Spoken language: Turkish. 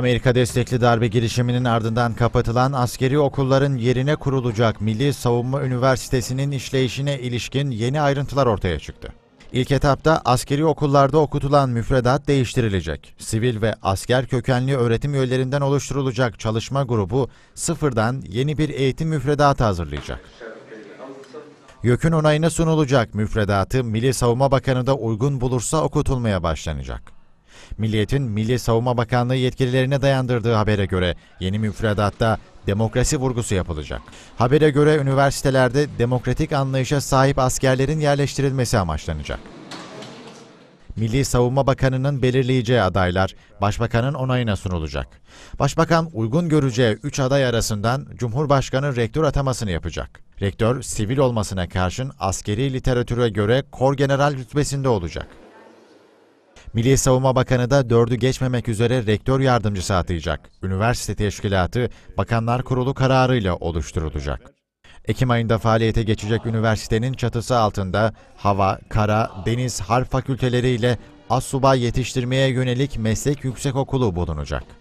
Amerika destekli darbe girişiminin ardından kapatılan askeri okulların yerine kurulacak Milli Savunma Üniversitesi'nin işleyişine ilişkin yeni ayrıntılar ortaya çıktı. İlk etapta askeri okullarda okutulan müfredat değiştirilecek. Sivil ve asker kökenli öğretim üyelerinden oluşturulacak çalışma grubu sıfırdan yeni bir eğitim müfredatı hazırlayacak. YÖK'ün onayına sunulacak müfredatı Milli Savunma Bakanı da uygun bulursa okutulmaya başlanacak. Milliyet'in Milli Savunma Bakanlığı yetkililerine dayandırdığı habere göre yeni müfredatta demokrasi vurgusu yapılacak. Habere göre üniversitelerde demokratik anlayışa sahip askerlerin yerleştirilmesi amaçlanacak. Milli Savunma Bakanı'nın belirleyeceği adaylar Başbakanın onayına sunulacak. Başbakan uygun göreceği 3 aday arasından Cumhurbaşkanı rektör atamasını yapacak. Rektör sivil olmasına karşın askeri literatüre göre kor general rütbesinde olacak. Milli Savunma Bakanı da dördü geçmemek üzere rektör yardımcısı atayacak. Üniversite teşkilatı Bakanlar Kurulu kararıyla oluşturulacak. Ekim ayında faaliyete geçecek üniversitenin çatısı altında hava, kara, deniz, harp fakülteleriyle assubay yetiştirmeye yönelik meslek yüksekokulu bulunacak.